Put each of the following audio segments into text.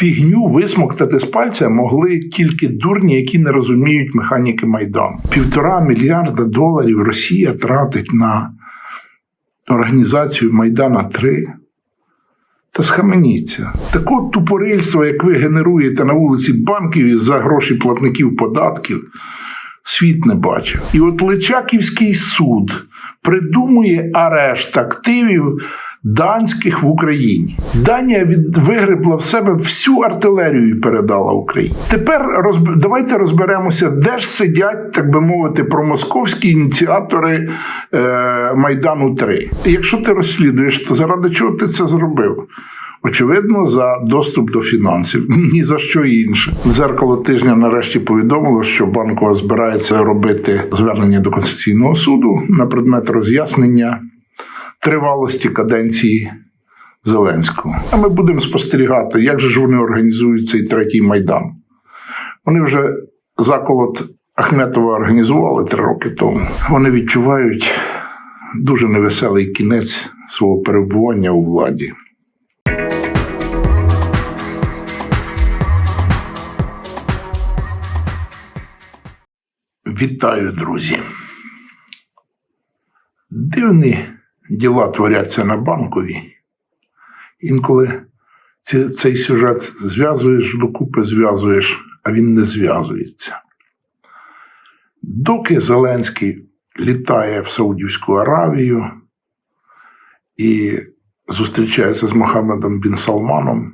фігню висмоктати з пальця могли тільки дурні, які не розуміють механіки Майдану. Півтора мільярда доларів Росія тратить на організацію Майдана 3. Та схаменіться. Такого тупорильства, як ви генеруєте на вулиці банків за гроші платників податків, світ не бачив. І от Личаківський суд придумує арешт активів данських в Україні. Данія від вигребла в себе всю артилерію і передала Україні. Тепер розб... давайте розберемося, де ж сидять, так би мовити, промосковські ініціатори е... Майдану 3. Якщо ти розслідуєш, то заради чого ти це зробив? Очевидно, за доступ до фінансів, ні за що інше. Дзеркало тижня нарешті повідомило, що банкова збирається робити звернення до Конституційного суду на предмет роз'яснення тривалості каденції Зеленського. А ми будемо спостерігати, як же ж вони організують цей третій майдан. Вони вже заколот Ахметова організували три роки тому. Вони відчувають дуже невеселий кінець свого перебування у владі. Вітаю, друзі. Дивні діла творяться на банковій. Інколи цей сюжет зв'язуєш докупи, зв'язуєш, а він не зв'язується. Доки Зеленський літає в Саудівську Аравію і зустрічається з Мохаммедом Бін Салманом,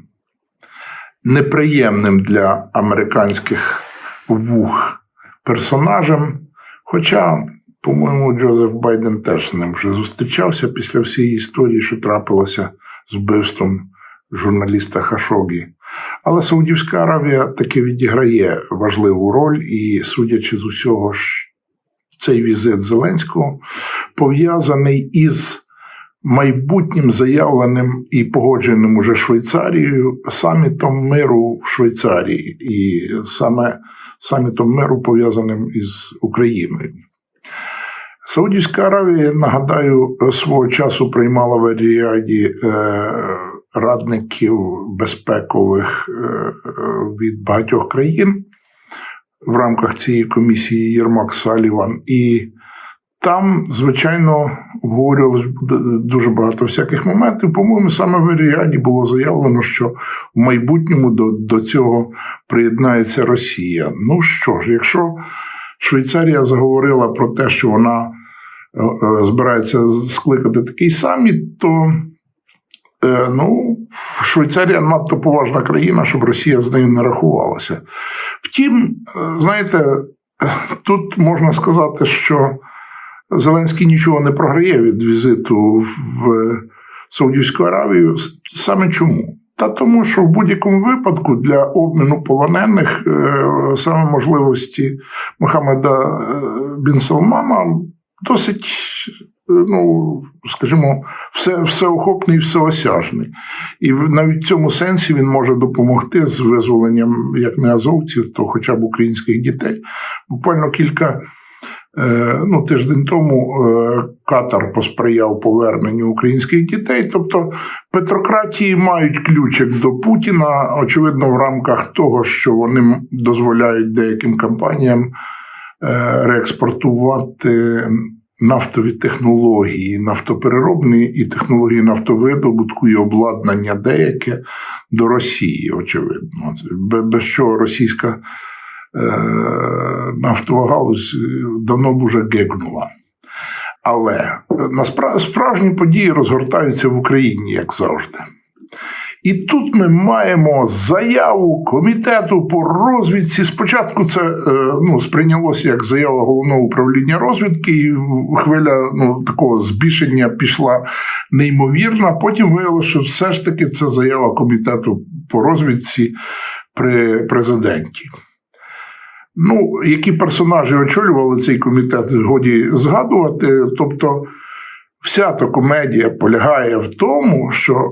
неприємним для американських вух персонажем. Хоча, по-моєму, Джозеф Байден теж з ним вже зустрічався після всієї історії, що трапилося з вбивством журналіста Хашогі. Але Саудівська Аравія таки відіграє важливу роль, і, судячи з усього, цей візит Зеленського пов'язаний із майбутнім заявленим і погодженим уже Швейцарією самітом миру в Швейцарії, і саме самітом миру пов'язаним із Україною. Саудівська Аравія, нагадаю, свого часу приймала в Ріаді е, радників безпекових е, від багатьох країн в рамках цієї комісії Єрмак Саліван. І там, звичайно, обговорювалось дуже багато всяких моментів. По-моєму, саме в Ріаді було заявлено, що в майбутньому до, до цього приєднається Росія. Ну що ж, якщо Швейцарія заговорила про те, що вона е, е, збирається скликати такий саміт, то е, ну, Швейцарія надто поважна країна, щоб Росія з нею не рахувалася. Втім, знаєте, тут можна сказати, що Зеленський нічого не програє від візиту в Саудівську Аравію. Саме чому? Та тому, що в будь-якому випадку для обміну полонених е, саме можливості Мохаммеда е, Бін Салмана досить, е, ну скажімо, все, всеохопний всеосяжний. І навіть в цьому сенсі він може допомогти з визволенням як не азовців, то хоча б українських дітей. Буквально кілька. Е, Ну, тиждень тому е, Катар посприяв поверненню українських дітей. Тобто петрократії мають ключик до Путіна, очевидно, в рамках того, що вони дозволяють деяким компаніям е, реекспортувати нафтові технології, нафтопереробні і технології нафтовидобутку і обладнання деяке до Росії, очевидно. Без чого російська е, нафтова галузь е, давно б уже гегнула. Але наспра- справжні події розгортаються в Україні, як завжди. І тут ми маємо заяву комітету по розвідці. Спочатку це е, ну, сприйнялося як заява головного управління розвідки, і хвиля ну, такого збільшення пішла неймовірна. Потім виявилося, що все ж таки це заява комітету по розвідці при президенті. Ну, які персонажі очолювали цей комітет, годі згадувати. Тобто, вся та комедія полягає в тому, що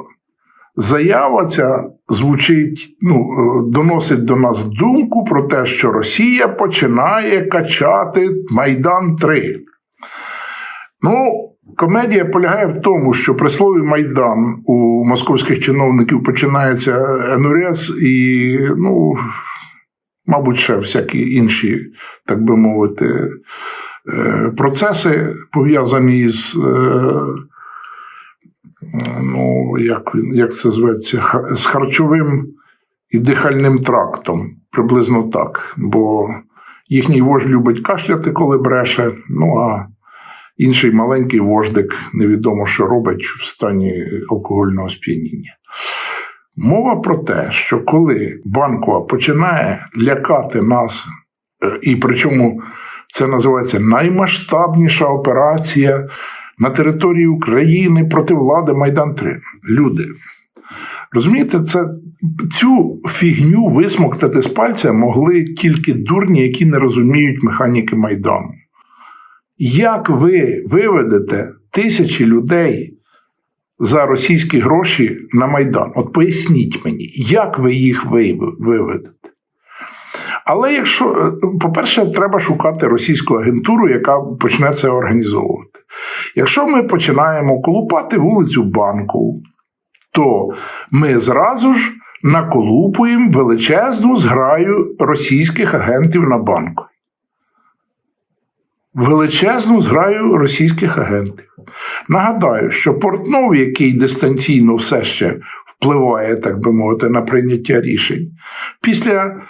заява ця звучить, ну, е, доносить до нас думку про те, що Росія починає качати Майдан 3. Ну, Комедія полягає в тому, що при слові Майдан у московських чиновників починається енурез і, ну, мабуть, ще всякі інші, так би мовити, е, процеси пов'язані з, е, ну, як, він, як це зветься, з харчовим і дихальним трактом. Приблизно так. Бо їхній вождь любить кашляти, коли бреше. Ну а інший маленький вождик невідомо, що робить в стані алкогольного сп'яніння. Мова про те, що коли банкова починає лякати нас, е, і причому це називається наймасштабніша операція на території України проти влади Майдан 3. Люди. Розумієте, це цю фігню висмоктати з пальця могли тільки дурні, які не розуміють механіки Майдану. Як ви виведете тисячі людей за російські гроші на Майдан? От поясніть мені, як ви їх виведете? Але якщо, е, по-перше, треба шукати російську агентуру, яка почне це організовувати. Якщо ми починаємо колупати вулицю банку, то ми зразу ж наколупуємо величезну зграю російських агентів на банку. Величезну зграю російських агентів. Нагадаю, що Портнов, який дистанційно все ще впливає, так би мовити, на прийняття рішень, після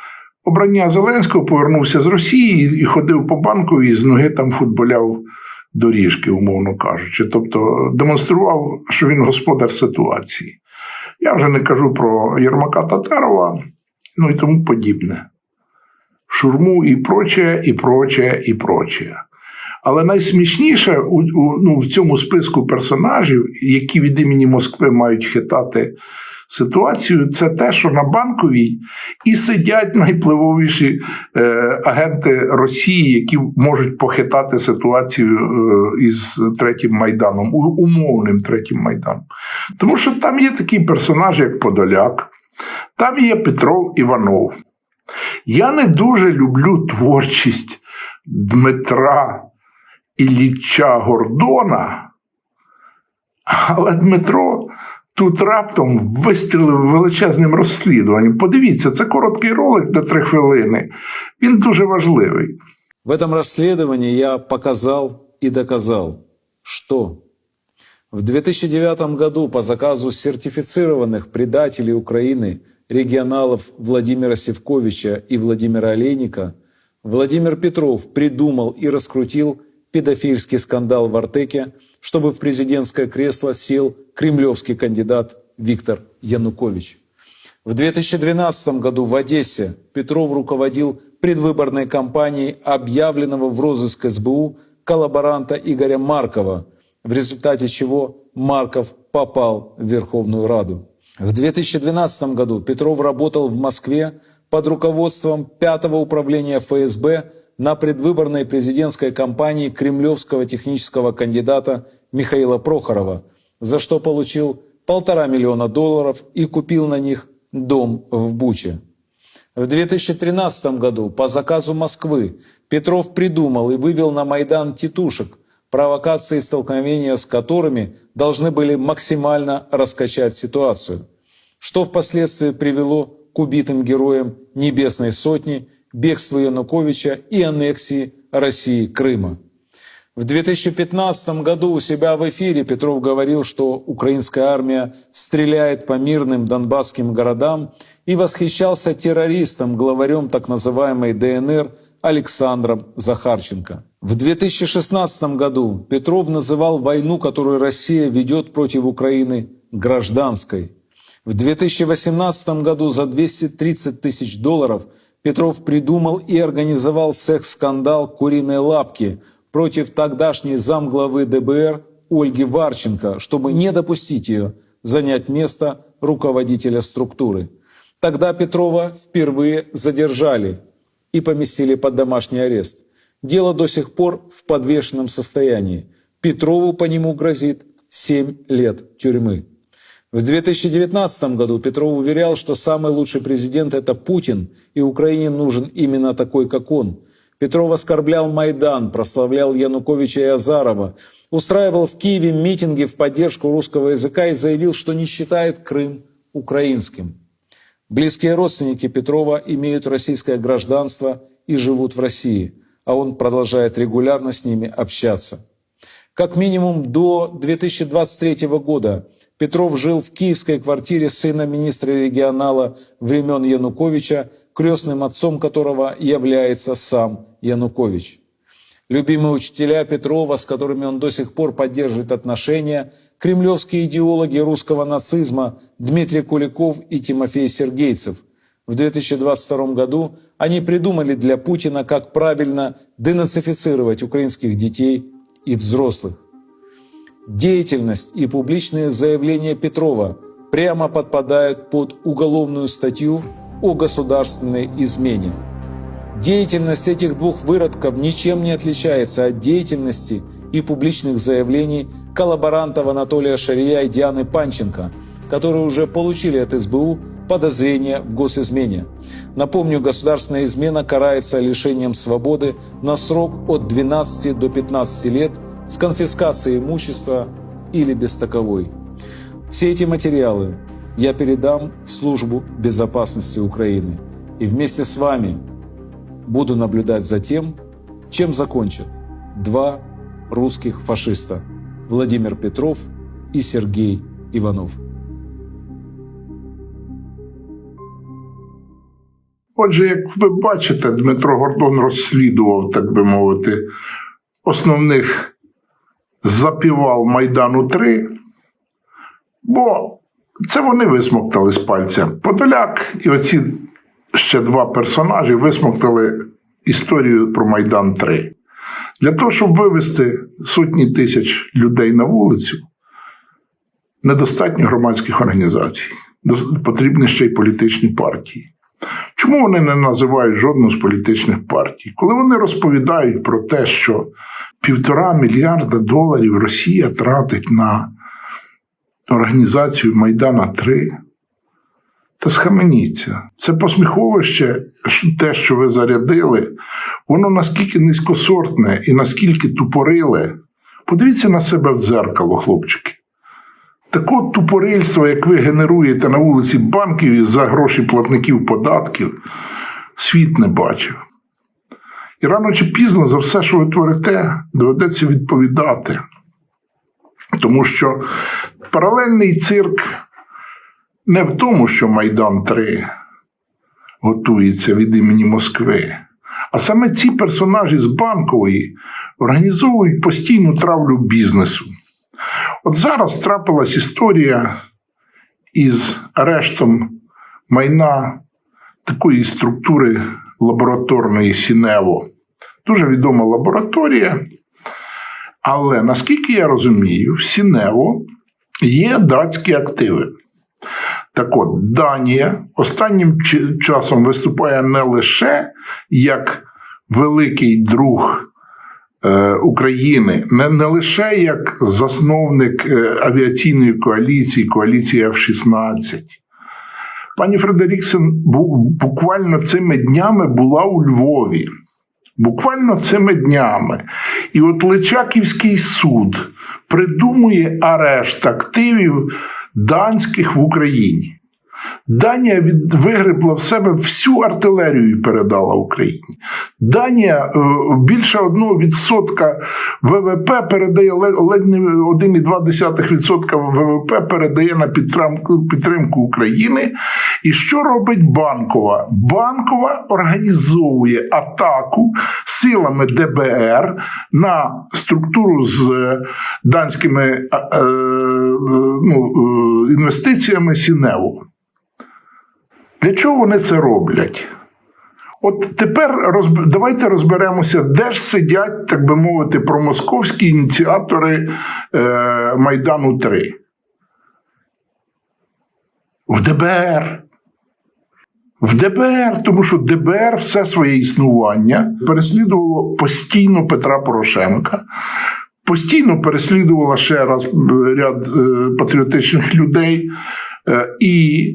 обрання Зеленського повернувся з Росії і ходив по банку і з ноги там футболяв доріжки, умовно кажучи. Тобто демонстрував, що він господар ситуації. Я вже не кажу про Єрмака Татарова, ну і тому подібне. Шурму і проче, і проче, і проче. Але найсмішніше у, у, ну, в цьому списку персонажів, які від імені Москви мають хитати ситуацію, це те, що на банковій і сидять найвпливовіші е, агенти Росії, які можуть похитати ситуацію е, із третім майданом, умовним третім майданом. Тому що там є такий персонаж, як Подоляк, там є Петров Іванов. Я не дуже люблю творчість Дмитра Ілліча Гордона, але Дмитро тут раптом вистрілив величезним розслідуванням. Подивіться, це короткий ролик на три хвилини. Він дуже важливий. В этом расследовании я показал и доказал, что в 2009 году по заказу сертифицированных предателей Украины регионалов Владимира Севковича и Владимира Олейника Владимир Петров придумал и раскрутил педофильский скандал в Артеке, чтобы в президентское кресло сел кремлевский кандидат Виктор Янукович. В 2012 году в Одессе Петров руководил предвыборной кампанией объявленного в розыск СБУ коллаборанта Игоря Маркова, в результате чего Марков попал в Верховную Раду. В 2012 году Петров работал в Москве под руководством пятого управления ФСБ на предвыборной президентской кампании кремлевского технического кандидата Михаила Прохорова, за что получил полтора миллиона долларов и купил на них дом в Буче. В 2013 году по заказу Москвы Петров придумал и вывел на Майдан тетушек, провокации и столкновения с которыми должны были максимально раскачать ситуацию, что впоследствии привело к убитым героям Небесной Сотни, бегству Януковича и аннексии России Крыма. В 2015 году у себя в эфире Петров говорил, что украинская армия стреляет по мирным донбасским городам и восхищался террористом, главарем так называемой ДНР Александром Захарченко. В 2016 году Петров называл войну, которую Россия ведет против Украины, гражданской. В 2018 году за 230 тысяч долларов Петров придумал и организовал секс-скандал «Куриной лапки» против тогдашней замглавы ДБР Ольги Варченко, чтобы не допустить ее занять место руководителя структуры. Тогда Петрова впервые задержали и поместили под домашний арест. Дело до сих пор в подвешенном состоянии. Петрову по нему грозит 7 лет тюрьмы. В 2019 году Петров уверял, что самый лучший президент – это Путин, и Украине нужен именно такой, как он. Петров оскорблял Майдан, прославлял Януковича и Азарова, устраивал в Киеве митинги в поддержку русского языка и заявил, что не считает Крым украинским. Близкие родственники Петрова имеют российское гражданство и живут в России, а он продолжает регулярно с ними общаться. Как минимум до 2023 года Петров жил в киевской квартире сына министра регионала времен Януковича, крестным отцом которого является сам Янукович. Любимые учителя Петрова, с которыми он до сих пор поддерживает отношения, кремлевские идеологи русского нацизма Дмитрий Куликов и Тимофей Сергейцев. В 2022 году они придумали для Путина, как правильно денацифицировать украинских детей и взрослых. Деятельность и публичные заявления Петрова прямо подпадают под уголовную статью о государственной измене. Деятельность этих двух выродков ничем не отличается от деятельности и публичных заявлений коллаборантов Анатолия Шария и Дианы Панченко, которые уже получили от СБУ подозрения в госизмене. Напомню, государственная измена карается лишением свободы на срок от 12 до 15 лет с конфискацией имущества или без таковой. Все эти материалы я передам в службу безопасности Украины и вместе с вами буду наблюдать за тем, чем закончат два русских фашиста Владимир Петров и Сергей Иванов. Отже, як ви бачите, Дмитро Гордон розслідував, так би мовити, основних запівал Майдану 3, бо це вони висмоктали з пальця. Подоляк і оці ще два персонажі висмоктали історію про Майдан 3. Для того, щоб вивести сотні тисяч людей на вулицю, недостатньо громадських організацій, потрібні ще й політичні партії. Чому вони не називають жодну з політичних партій? Коли вони розповідають про те, що півтора мільярда доларів Росія тратить на організацію Майдана 3, та схаменіться. Це посміховище, те, що ви зарядили, воно наскільки низькосортне і наскільки тупориле. Подивіться на себе в дзеркало, хлопчики. Такого тупорильства, як ви генеруєте на вулиці банків і за гроші платників податків, світ не бачив. І рано чи пізно за все, що ви творите, доведеться відповідати. Тому що паралельний цирк не в тому, що Майдан 3 готується від імені Москви, а саме ці персонажі з банкової організовують постійну травлю бізнесу. От зараз трапилась історія із арештом майна такої структури лабораторної Сінево. Дуже відома лабораторія. Але наскільки я розумію, в Сінево є датські активи. Так от, Данія останнім часом виступає не лише як великий друг е, України, не, не лише як засновник е, авіаційної коаліції, коаліції F-16. Пані Фредеріксен бу- буквально цими днями була у Львові. Буквально цими днями. І от Личаківський суд придумує арешт активів данських в Україні. Данія від, вигребла в себе всю артилерію і передала Україні. Данія е, більше 1% ВВП передає ледь не 1,2% ВВП передає на підтримку, України. І що робить банкова? Банкова організовує атаку силами ДБР на структуру з е, данськими е, ну, інвестиціями Сіневу. Для чого вони це роблять? От тепер розб... давайте розберемося, де ж сидять, так би мовити, промосковські ініціатори е... Майдану 3. В ДБР. В ДБР, тому що ДБР все своє існування переслідувало постійно Петра Порошенка, постійно переслідувала ще раз е, ряд е, патріотичних людей. Е, і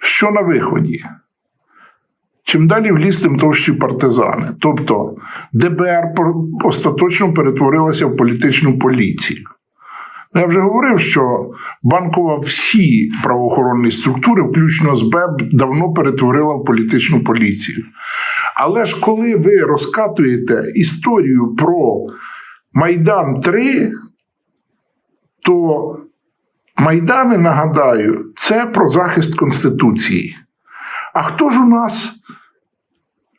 що на виході? Чим далі в ліс, тим товщі партизани. Тобто ДБР остаточно перетворилася в політичну поліцію. Ну, Я вже говорив, що банкова всі правоохоронні структури, включно з БЕБ, давно перетворила в політичну поліцію. Але ж коли ви розкатуєте історію про Майдан 3, то Майдани, нагадаю, це про захист Конституції. А хто ж у нас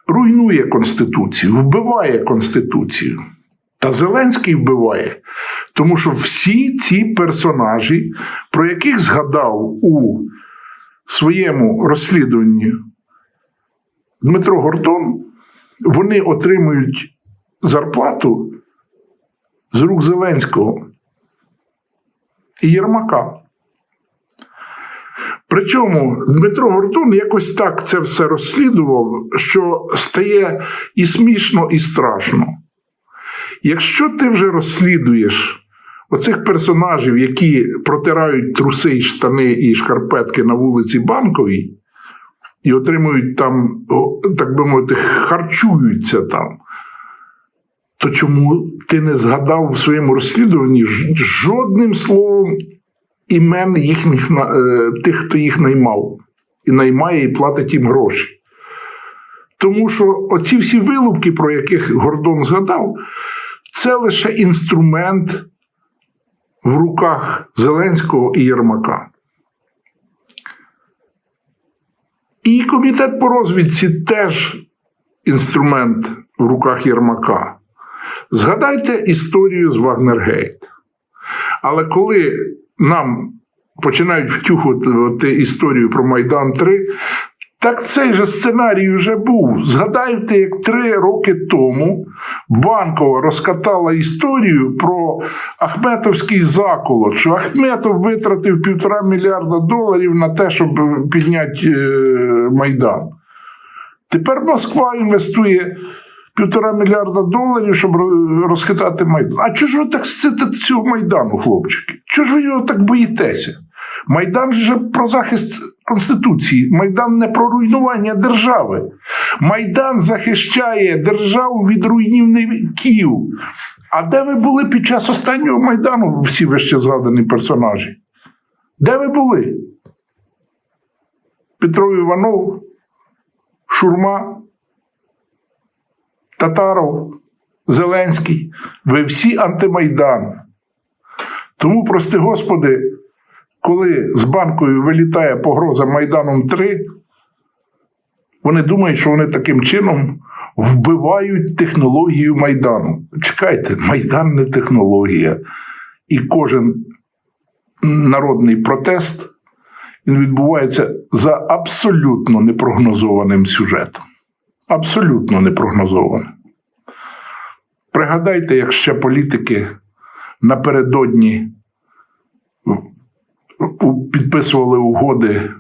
руйнує Конституцію, вбиває Конституцію? Та Зеленський вбиває. Тому що всі ці персонажі, про яких згадав у своєму розслідуванні Дмитро Гордон, вони отримують зарплату з рук Зеленського і Єрмака. Причому Дмитро Гордон якось так це все розслідував, що стає і смішно, і страшно. Якщо ти вже розслідуєш оцих персонажів, які протирають труси і штани і шкарпетки на вулиці Банковій, і отримують там, так би мовити, харчуються там, то чому ти не згадав в своєму розслідуванні жодним словом імен їхніх е, тих, хто їх наймав, і наймає, і платить їм гроші? Тому що оці всі вилупки, про яких Гордон згадав, це лише інструмент в руках Зеленського і Єрмака. І комітет по розвідці теж інструмент в руках Єрмака. Згадайте історію з Вагнергейт. Але коли нам починають втюхувати історію про Майдан 3, так цей же сценарій вже був. Згадайте, як три роки тому Банкова розкатала історію про Ахметовський заколот, що Ахметов витратив півтора мільярда доларів на те, щоб підняти е, Майдан. Тепер Москва інвестує півтора мільярда доларів, щоб розхитати Майдан. А чого ж ви так сците цього Майдану, хлопчики? Чого ж ви його так боїтеся? Майдан же про захист Конституції, Майдан не про руйнування держави. Майдан захищає державу від руйнівників. А де ви були під час останнього Майдану, всі вище згадані персонажі? Де ви були? Петро Іванов, Шурма, Татаров, Зеленський. Ви всі антимайдан. Тому, прости Господи, коли з банкою вилітає погроза Майданом 3, вони думають, що вони таким чином вбивають технологію Майдану. Чекайте, Майдан не технологія. І кожен народний протест він відбувається за абсолютно непрогнозованим сюжетом. Абсолютно непрогнозованим. Пригадайте, як ще політики напередодні підписували угоди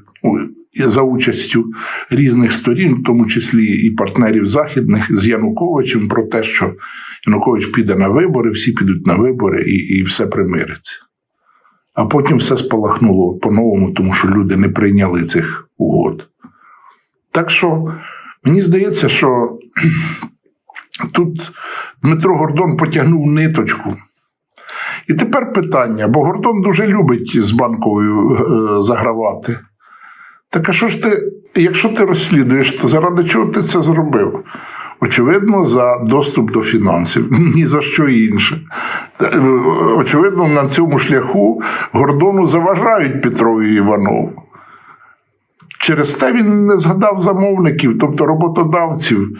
за участю різних сторін, в тому числі і партнерів західних з Януковичем, про те, що Янукович піде на вибори, всі підуть на вибори і, і все примириться. А потім все спалахнуло по-новому, тому що люди не прийняли цих угод. Так що мені здається, що тут Дмитро Гордон потягнув ниточку. І тепер питання, бо Гордон дуже любить з банковою е, загравати. Так а що ж ти, якщо ти розслідуєш, то заради чого ти це зробив? Очевидно, за доступ до фінансів, ні за що інше. Е, Очевидно, на цьому шляху Гордону заважають Петрові Іванову. Через те він не згадав замовників, тобто роботодавців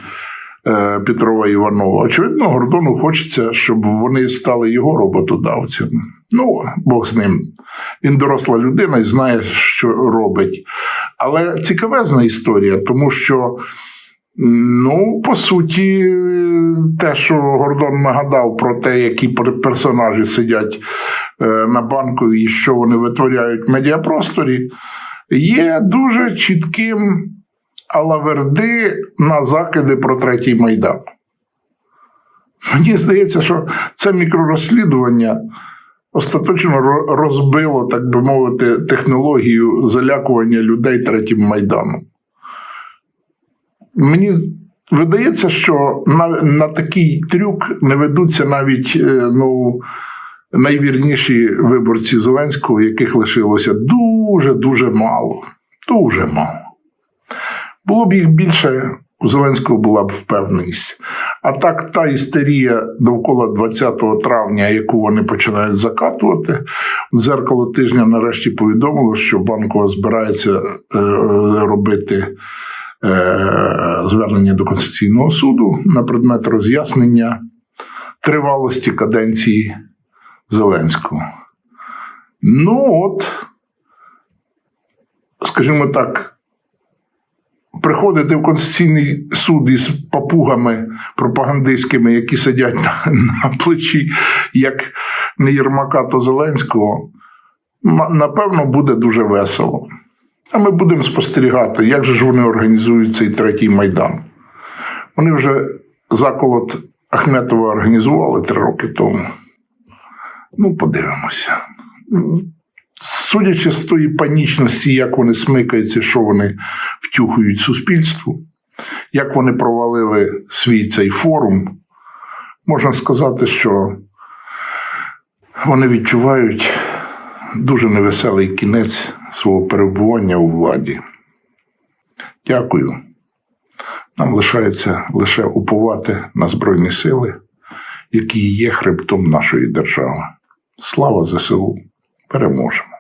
е, Петрова Іванова. Очевидно, Гордону хочеться, щоб вони стали його роботодавцями. Ну, Бог з ним. Він доросла людина і знає, що робить. Але цікавезна історія, тому що, ну, по суті, те, що Гордон нагадав про те, які персонажі сидять е, на банку і що вони витворяють в медіапросторі, є дуже чітким алаверди на закиди про третій майдан. Мені здається, що це мікророзслідування остаточно розбило, так би мовити, технологію залякування людей третім майданом. мені видається, що на, на такий трюк не ведуться навіть е, ну, найвірніші виборці Зеленського, яких лишилося дуже-дуже мало. Дуже мало. Було б їх більше, у Зеленського була б впевненість. А так, та істерія довкола 20 травня, яку вони починають закатувати, дзеркало тижня нарешті повідомило, що банкова збирається е, робити е, звернення до Конституційного суду на предмет роз'яснення тривалості каденції Зеленського. Ну от, скажімо так, приходити в Конституційний суд із папугами пропагандистськими, які сидять на, на плечі, як не Єрмака, то Зеленського, напевно, буде дуже весело. А ми будемо спостерігати, як же ж вони організують цей третій майдан. Вони вже заколот Ахметова організували три роки тому. Ну, подивимося. Судячи з тої панічності, як вони смикаються, що вони втюхують суспільству, як вони провалили свій цей форум, можна сказати, що вони відчувають дуже невеселий кінець свого перебування у владі. Дякую. Нам лишається лише уповати на Збройні сили, які є хребтом нашої держави. Слава ЗСУ! Переможемо!